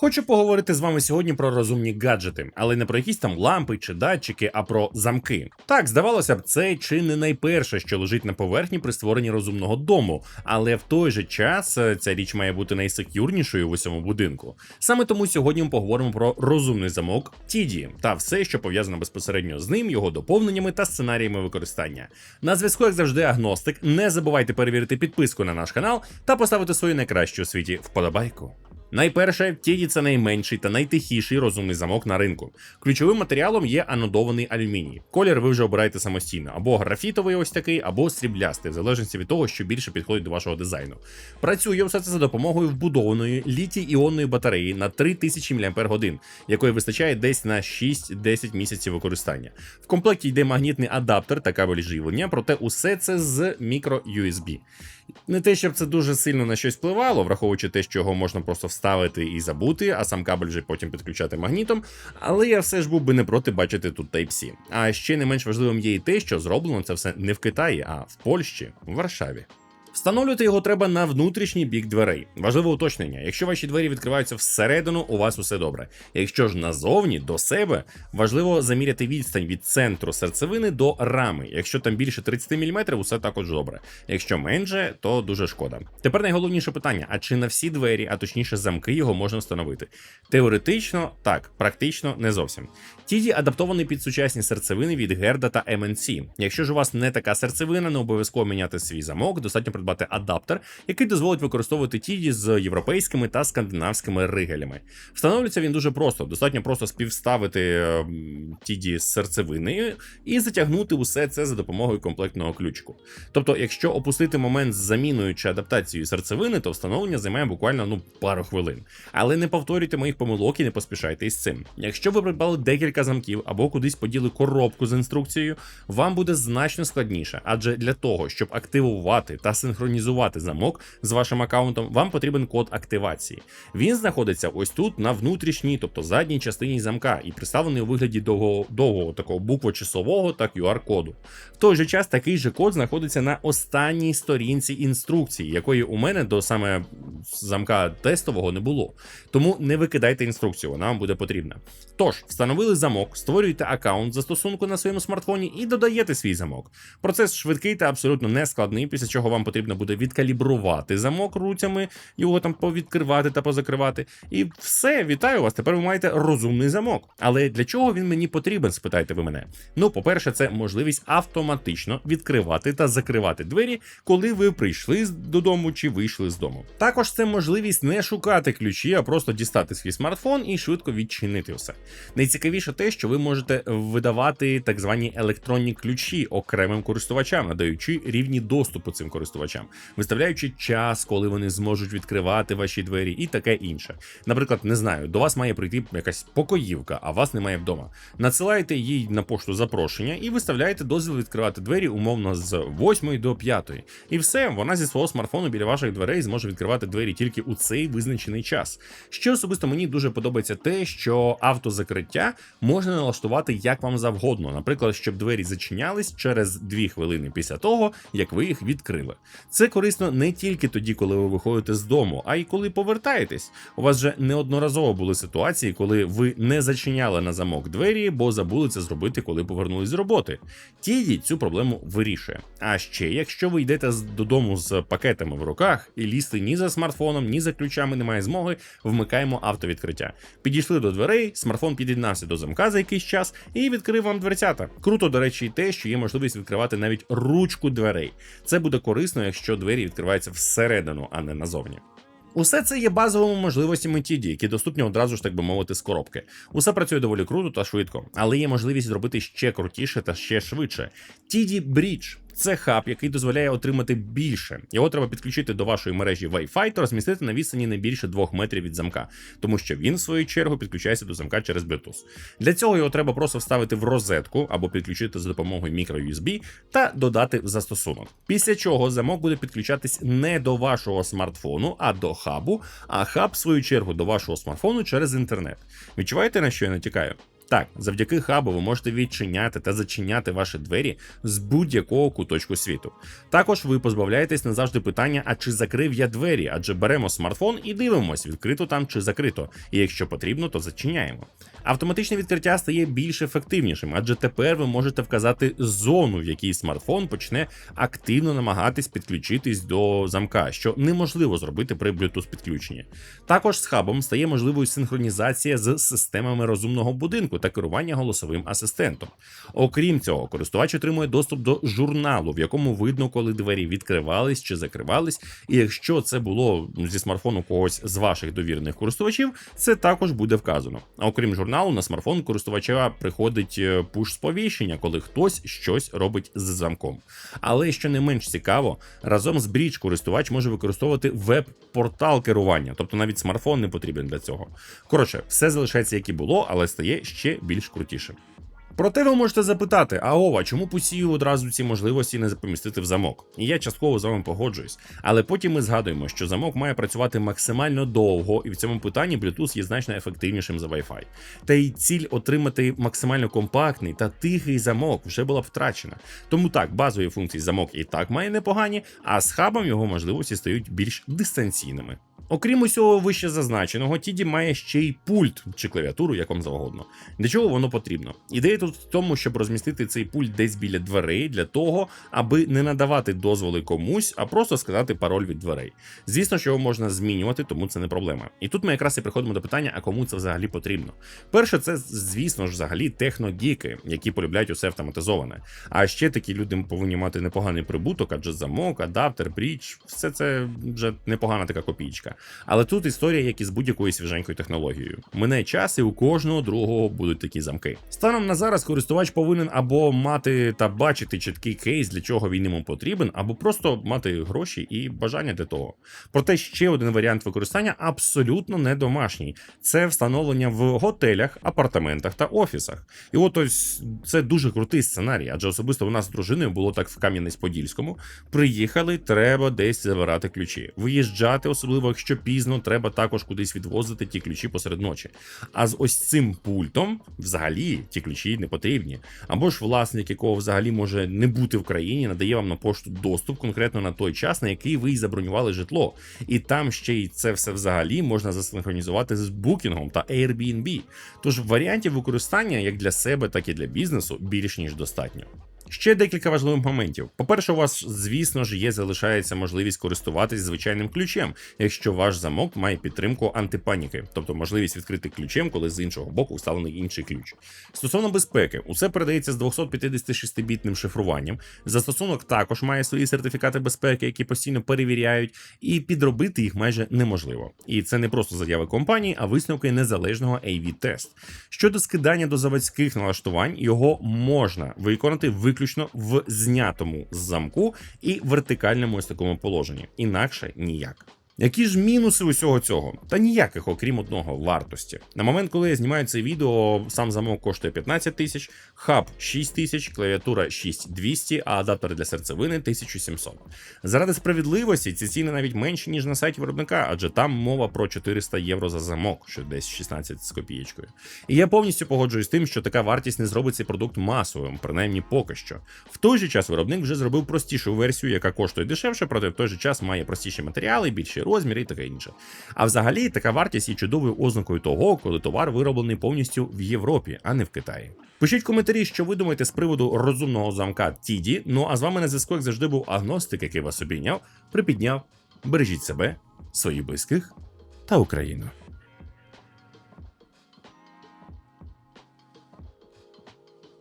Хочу поговорити з вами сьогодні про розумні гаджети, але не про якісь там лампи чи датчики, а про замки. Так, здавалося б, це чи не найперше, що лежить на поверхні при створенні розумного дому, але в той же час е, ця річ має бути найсекюрнішою в усьому будинку. Саме тому сьогодні ми поговоримо про розумний замок TD та все, що пов'язано безпосередньо з ним, його доповненнями та сценаріями використання. На зв'язку, як завжди, агностик. Не забувайте перевірити підписку на наш канал та поставити свою найкращу у світі вподобайку. Найперше, Тіді це найменший та найтихіший розумний замок на ринку. Ключовим матеріалом є анодований алюміній. Колір ви вже обираєте самостійно, або графітовий ось такий, або сріблястий, в залежності від того, що більше підходить до вашого дизайну. Працює все це за допомогою вбудованої літій-іонної батареї на 3000 мАч, якої вистачає десь на 6-10 місяців використання. В комплекті йде магнітний адаптер та кабель живлення, проте усе це з мікро-USB. Не те, щоб це дуже сильно на щось впливало, враховуючи те, що його можна просто вставити і забути, а сам кабель вже потім підключати магнітом. Але я все ж був би не проти бачити тут Type-C. А ще не менш важливим є і те, що зроблено це все не в Китаї, а в Польщі, в Варшаві. Встановлювати його треба на внутрішній бік дверей. Важливе уточнення: якщо ваші двері відкриваються всередину, у вас усе добре. Якщо ж назовні до себе, важливо заміряти відстань від центру серцевини до рами. Якщо там більше 30 мм, усе також добре. Якщо менше, то дуже шкода. Тепер найголовніше питання: а чи на всі двері, а точніше замки, його можна встановити? Теоретично так, практично не зовсім. Тіді адаптований під сучасні серцевини від Герда та MNC. Якщо ж у вас не така серцевина, не обов'язково міняти свій замок, достатньо придбати адаптер, який дозволить використовувати тіді з європейськими та скандинавськими ригелями. Встановлюється він дуже просто, достатньо просто співставити тіді з серцевиною і затягнути усе це за допомогою комплектного ключику. Тобто, якщо опустити момент з заміною чи адаптацією серцевини, то встановлення займає буквально ну пару хвилин. Але не повторюйте моїх помилок і не поспішайте із цим. Якщо ви придбали декілька замків або кудись поділи коробку з інструкцією, вам буде значно складніше, адже для того, щоб активувати та синхронізувати замок з вашим аккаунтом, вам потрібен код активації. Він знаходиться ось тут на внутрішній, тобто задній частині замка, і представлений у вигляді довгого довгого такого буквочасового та QR-коду. В той же час такий же код знаходиться на останній сторінці інструкції, якої у мене до саме замка тестового не було. Тому не викидайте інструкцію, вона вам буде потрібна. Тож, встановили замок, створюєте аккаунт застосунку на своєму смартфоні і додаєте свій замок. Процес швидкий та абсолютно нескладний, після чого вам потрібно буде відкалібрувати замок руцями, його там повідкривати та позакривати. І все, вітаю вас! Тепер ви маєте розумний замок. Але для чого він мені потрібен? спитайте ви мене. Ну, по-перше, це можливість автоматично відкривати та закривати двері, коли ви прийшли додому чи вийшли з дому. Також це можливість не шукати ключі, а просто дістати свій смартфон і швидко відчинити все. Найцікавіше те, що ви можете видавати так звані електронні ключі окремим користувачам, надаючи рівні доступу цим користувачам, виставляючи час, коли вони зможуть відкривати ваші двері, і таке інше. Наприклад, не знаю, до вас має прийти якась покоївка, а вас немає вдома. Надсилаєте їй на пошту запрошення і виставляєте дозвіл відкривати двері умовно з 8 до 5. І все, вона зі свого смартфону біля ваших дверей зможе відкривати двері тільки у цей визначений час. Що особисто мені дуже подобається те, що автозакриття можна налаштувати як вам завгодно, наприклад, щоб двері зачинялись через 2 хвилини після того, як ви їх відкрили. Це корисно не тільки тоді, коли ви виходите з дому, а й коли повертаєтесь. У вас вже неодноразово були ситуації, коли ви не зачиняли на замок двері, бо забули це зробити, коли повернулись з роботи. Тіді цю проблему вирішує. А ще, якщо ви йдете додому з пакетами в руках і лізти ні за смартфоном, ні за ключами немає змоги, вмикаємо автовідкриття. Підійшли до дверей, смартфон під'єднався до замка за якийсь час і відкрив вам дверцята. Круто, до речі, і те, що є можливість відкривати навіть ручку дверей. Це буде корисно, якщо двері відкриваються всередину, а не назовні. Усе це є базовими можливостями TD, які доступні одразу ж, так би мовити, з коробки. Усе працює доволі круто та швидко, але є можливість зробити ще крутіше та ще швидше. TD Bridge це хаб, який дозволяє отримати більше. Його треба підключити до вашої мережі Wi-Fi та розмістити на відстані не більше 2 метрів від замка, тому що він, в свою чергу, підключається до замка через Bluetooth. Для цього його треба просто вставити в розетку або підключити за допомогою microUSB та додати в застосунок. Після чого замок буде підключатись не до вашого смартфону, а до хабу, а хаб, в свою чергу, до вашого смартфону через інтернет. Відчуваєте, на що я натякаю? Так, завдяки хабу ви можете відчиняти та зачиняти ваші двері з будь-якого куточку світу. Також ви позбавляєтесь назавжди питання, а чи закрив я двері, адже беремо смартфон і дивимось, відкрито там чи закрито. І якщо потрібно, то зачиняємо. Автоматичне відкриття стає більш ефективнішим, адже тепер ви можете вказати зону, в якій смартфон почне активно намагатись підключитись до замка, що неможливо зробити при Bluetooth підключенні. Також з хабом стає можливою синхронізація з системами розумного будинку та керування голосовим асистентом. Окрім цього, користувач отримує доступ до журналу, в якому видно, коли двері відкривались чи закривались. І якщо це було зі смартфону когось з ваших довірених користувачів, це також буде вказано. Окрім журналу, на смартфон користувача приходить пуш сповіщення, коли хтось щось робить з замком. Але що не менш цікаво, разом з брідж користувач може використовувати веб-портал керування, тобто навіть смартфон не потрібен для цього. Коротше, все залишається як і було, але стає ще більш крутішим. Проте ви можете запитати, а Ова, чому посію одразу ці можливості не помістити в замок? І я частково з вами погоджуюсь. Але потім ми згадуємо, що замок має працювати максимально довго, і в цьому питанні Bluetooth є значно ефективнішим за Wi-Fi. Та й ціль отримати максимально компактний та тихий замок вже була б втрачена. Тому так, базові функції замок і так має непогані, а з хабом його можливості стають більш дистанційними. Окрім усього вище зазначеного, Тіді має ще й пульт чи клавіатуру, як вам завгодно. Для чого воно потрібно? Ідея тут в тому, щоб розмістити цей пульт десь біля дверей для того, аби не надавати дозволи комусь, а просто сказати пароль від дверей. Звісно, що його можна змінювати, тому це не проблема. І тут ми якраз і приходимо до питання, а кому це взагалі потрібно. Перше, це, звісно ж, взагалі техногіки, які полюбляють усе автоматизоване. А ще такі люди повинні мати непоганий прибуток, адже замок, адаптер, бріч, все це вже непогана така копійка. Але тут історія, як і з будь-якою свіженькою технологією. Мине час, і у кожного другого будуть такі замки. Станом на зараз користувач повинен або мати та бачити чіткий кейс, для чого він йому потрібен, або просто мати гроші і бажання для того. Проте ще один варіант використання абсолютно не домашній: це встановлення в готелях, апартаментах та офісах. І от ось це дуже крутий сценарій, адже особисто у нас з дружиною було так в Кам'янець-Подільському. Приїхали, треба десь забирати ключі. Виїжджати, особливо якщо пізно, треба також кудись відвозити ті ключі посеред ночі. А з ось цим пультом взагалі ті ключі не потрібні. Або ж власник, якого взагалі може не бути в країні, надає вам на пошту доступ конкретно на той час, на який ви й забронювали житло. І там ще й це все взагалі можна засинхронізувати з букінгом та Airbnb. Тож варіантів використання як для себе, так і для бізнесу більш ніж достатньо. Ще декілька важливих моментів. По-перше, у вас, звісно ж, є залишається можливість користуватись звичайним ключем, якщо ваш замок має підтримку антипаніки, тобто можливість відкрити ключем, коли з іншого боку вставлений інший ключ. Стосовно безпеки, усе передається з 256-бітним шифруванням. Застосунок також має свої сертифікати безпеки, які постійно перевіряють, і підробити їх майже неможливо. І це не просто заяви компанії, а висновки незалежного av тест Щодо скидання до заводських налаштувань, його можна виконати виключно в знятому замку і вертикальному ось такому положенні. Інакше ніяк. Які ж мінуси усього цього? Та ніяких, окрім одного вартості. На момент, коли я знімаю це відео, сам замок коштує 15 тисяч, хаб 6 тисяч, клавіатура 6200, а адаптер для серцевини 1700. Заради справедливості ці ціни навіть менші, ніж на сайті виробника, адже там мова про 400 євро за замок, що десь 16 з копієчкою. І я повністю погоджуюсь з тим, що така вартість не зробить цей продукт масовим, принаймні поки що. В той же час виробник вже зробив простішу версію, яка коштує дешевше, проте в той же час має простіші матеріали, більші розміри і таке інше. А взагалі така вартість є чудовою ознакою того, коли товар вироблений повністю в Європі, а не в Китаї. Пишіть коментарі, що ви думаєте з приводу розумного замка Тіді. Ну а з вами на зв'язку як завжди був агностик, який вас обійняв, припідняв. Бережіть себе, своїх близьких та Україну.